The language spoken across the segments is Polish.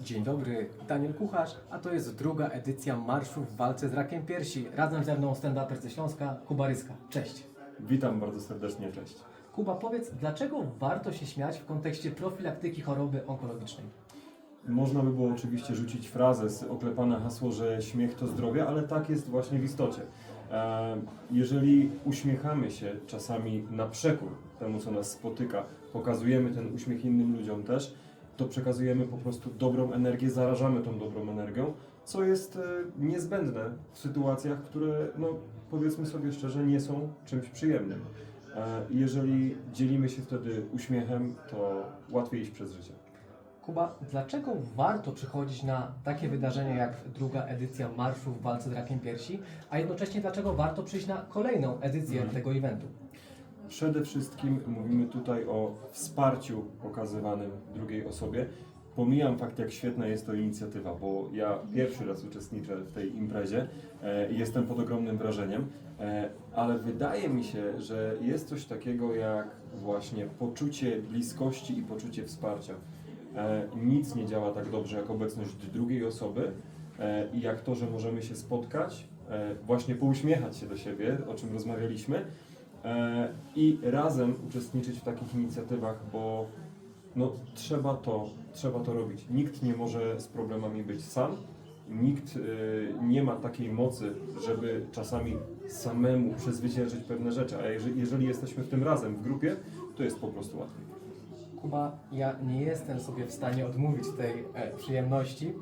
Dzień dobry, Daniel Kucharz, a to jest druga edycja Marszu w walce z rakiem piersi. Razem ze mną stand-uper ze Śląska, Kuba Ryska. Cześć. Witam bardzo serdecznie, cześć. Kuba, powiedz, dlaczego warto się śmiać w kontekście profilaktyki choroby onkologicznej? Można by było oczywiście rzucić frazę z oklepane hasło, że śmiech to zdrowie, ale tak jest właśnie w istocie. E, Jeżeli uśmiechamy się czasami na przekór temu, co nas spotyka, pokazujemy ten uśmiech innym ludziom też, to przekazujemy po prostu dobrą energię, zarażamy tą dobrą energią, co jest e, niezbędne w sytuacjach, które, no, powiedzmy sobie szczerze, nie są czymś przyjemnym. E, Jeżeli dzielimy się wtedy uśmiechem, to łatwiej iść przez życie. Kuba, dlaczego warto przychodzić na takie wydarzenia jak druga edycja Marszu w walce z rakiem piersi, a jednocześnie dlaczego warto przyjść na kolejną edycję Mhm. tego eventu? Przede wszystkim mówimy tutaj o wsparciu okazywanym drugiej osobie. Pomijam fakt, jak świetna jest to inicjatywa, bo ja pierwszy raz uczestniczę w tej imprezie e, i jestem pod ogromnym wrażeniem, e, ale wydaje mi się, że jest coś takiego jak właśnie poczucie bliskości i poczucie wsparcia. E, nic nie działa tak dobrze jak obecność drugiej osoby i jak to, że możemy się spotkać, właśnie pouśmiechać się do siebie, o czym rozmawialiśmy, i razem uczestniczyć w takich inicjatywach, bo no, trzeba, to, trzeba to robić. Nikt nie może z problemami być sam. Nikt y, nie ma takiej mocy, żeby czasami samemu przezwyciężyć pewne rzeczy, a jeżeli, jeżeli jesteśmy w tym razem, w grupie, to jest po prostu łatwiej. Kuba, ja nie jestem sobie w stanie odmówić tej e, przyjemności.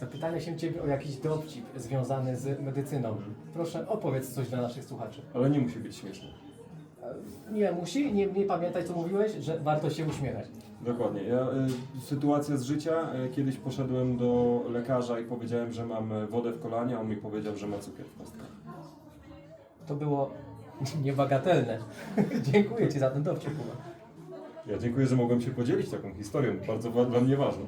Zapytania się Ciebie o jakiś dowcip związany z medycyną. Proszę, opowiedz coś dla naszych słuchaczy. Ale nie musi być śmieszne. Nie musi, nie, nie pamiętaj co mówiłeś, że warto się uśmiechać. Dokładnie. Ja, y, sytuacja z życia. Y, kiedyś poszedłem do lekarza i powiedziałem, że mam y, wodę w kolanie, a on mi powiedział, że ma cukier w kostkach. To było niebagatelne. Dziękuję Ci za ten dowcip, Kuba. Ja dziękuję, że mogłem się podzielić taką historią, bardzo wa- dla mnie ważną.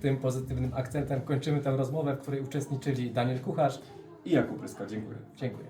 Tym pozytywnym akcentem kończymy tę rozmowę, w której uczestniczyli Daniel Kucharz. I Jakub Ryska, dziękuję. Dziękuję.